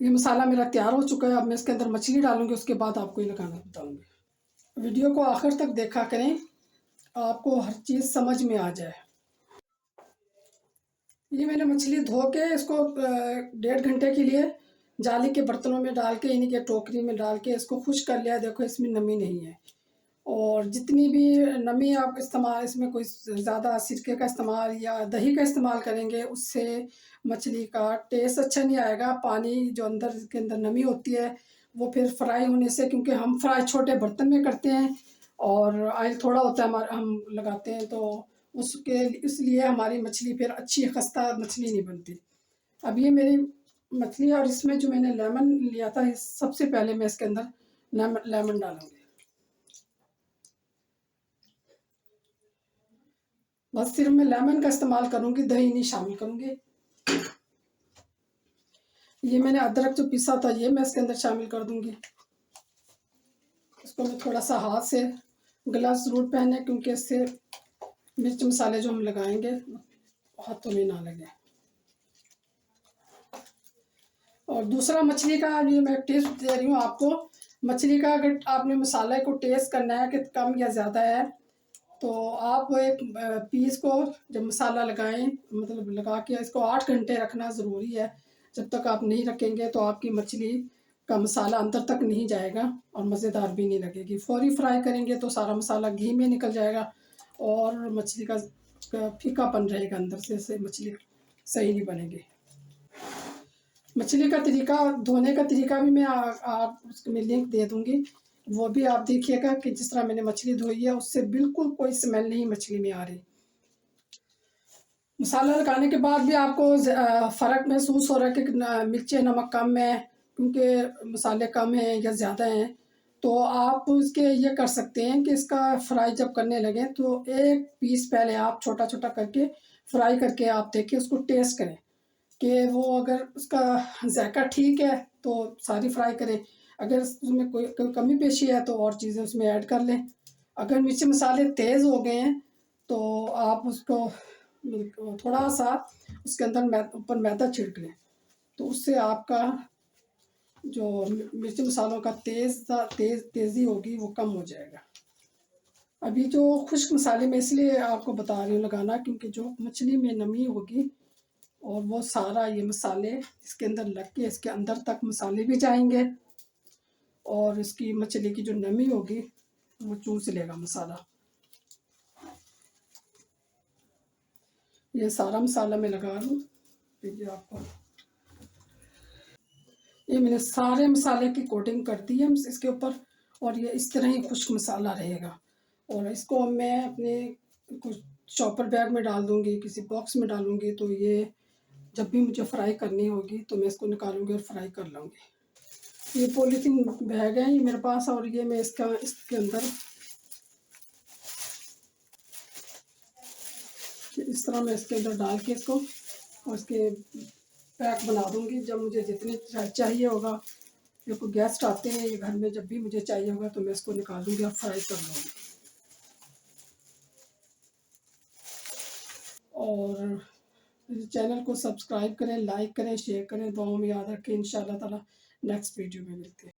ये मसाला मेरा तैयार हो चुका है। अब मैं इसके अंदर मछली डालूँगी, उसके बाद आपको ये लगाना बताऊँगी। वीडियो को आखिर तक देखा करें। आपको हर चीज़ समझ में आ जाए। ये मैंने मछली धो के इसको डेढ़ घंटे के लिए जाली के बर्तनों में डाल के, इन्हीं के टोकरी में डाल के इसको खुश कर लिया। देखो, इसमें नमी नहीं है। और जितनी भी नमी आप इस्तेमाल, इसमें कोई ज़्यादा सिरके का इस्तेमाल या दही का इस्तेमाल करेंगे, उससे मछली का टेस्ट अच्छा नहीं आएगा। पानी जो अंदर के अंदर नमी होती है, वो फिर फ्राई होने से, क्योंकि हम फ्राई छोटे बर्तन में करते हैं और ऑयल थोड़ा होता है, हमारा, हम लगाते हैं तो उसके इसलिए हमारी मछली फिर अच्छी खस्ता मछली नहीं बनती। अब ये मेरी मछली, और इसमें जो मैंने लेमन लिया था सबसे पहले मैं इसके अंदर लेमन डालूँगी। बस सिर्फ़ मैं लेमन का इस्तेमाल करूँगी, दही नहीं शामिल करूँगी। ये मैंने अदरक जो पिसा था, ये मैं इसके अंदर शामिल कर दूँगी। इसको मैं थोड़ा सा हाथ से ग्लव्स ज़रूर पहने, क्योंकि इससे मिर्च मसाले जो हम लगाएँगे, हाथों में ना लगे। और दूसरा मछली का ये मैं टेस्ट दे रही हूँ आपको, मछली का अगर आपने मसाले को टेस्ट करना है कि कम या ज़्यादा है तो आप एक पीस को जब मसाला लगाएँ मतलब लगा के इसको आठ घंटे रखना ज़रूरी है। जब तक आप नहीं रखेंगे तो आपकी मछली का मसाला अंदर तक नहीं जाएगा और मज़ेदार भी नहीं लगेगी। फौरी फ्राई करेंगे तो सारा मसाला घी में निकल जाएगा और मछली का फीकापन रहेगा अंदर से से मछली सही नहीं बनेगी। मछली का तरीका, धोने का तरीका भी मैं आप उसमें लिंक दे दूँगी। वो भी आप देखिएगा कि जिस तरह मैंने मछली धोई है, उससे बिल्कुल कोई स्मेल नहीं मछली में आ रही। मसाला लगाने के बाद भी आपको फ़र्क महसूस हो रहा है कि मिर्चें नमक कम है, क्योंकि मसाले कम हैं या ज़्यादा हैं तो आप इसके ये कर सकते हैं कि इसका फ्राई जब करने लगे तो एक पीस पहले आप छोटा छोटा करके फ्राई करके आप देखें उसको टेस्ट करें कि वो अगर उसका जायका ठीक है तो सारी फ्राई करें। अगर उसमें कोई कोई कमी पेशी है तो और चीज़ें उसमें ऐड कर लें। अगर मिर्च मसाले तेज़ हो गए हैं तो आप उसको थोड़ा सा उसके अंदर ऊपर मैदा छिड़क लें। तो उससे आपका जो मिर्च मसालों का तेज़ तेज़, तेज़ी होगी, वो कम हो जाएगा। अभी जो खुश्क मसाले, में इसलिए आपको बता रही हूँ लगाना, क्योंकि जो मछली में नमी होगी और वो सारा ये मसाले इसके अंदर लग के इसके अंदर तक मसाले भी जाएँगे। और इसकी मछली की जो नमी होगी, वो चूस लेगा मसाला। ये सारा मसाला मैं लगा लूँ देखिए आपको। ये मैंने सारे मसाले की कोटिंग कर दी है इसके ऊपर, और ये इस तरह ही खुश्क मसाला रहेगा। और इसको मैं अपने कुछ चॉपर बैग में डाल दूँगी, किसी बॉक्स में डालूँगी तो ये जब भी मुझे फ्राई करनी होगी तो मैं इसको निकालूँगी और फ्राई कर लूँगी। ये पॉलीथीन बैग है, ये मेरे पास और ये मैं इसका, इसके अंदर। इस तरह मैं इसके अंदर डाल के इसको और इसके पैक बना दूँगी। जब मुझे जितने चाहिए होगा मेरे को गेस्ट आते हैं ये घर में, जब भी मुझे चाहिए होगा तो मैं इसको निकाल दूँगी और फ्राई कर लूँगी। और चैनल को सब्सक्राइब करें लाइक करें शेयर करें। दुआओं में याद रखें इन ताला। नेक्स्ट वीडियो में मिलते हैं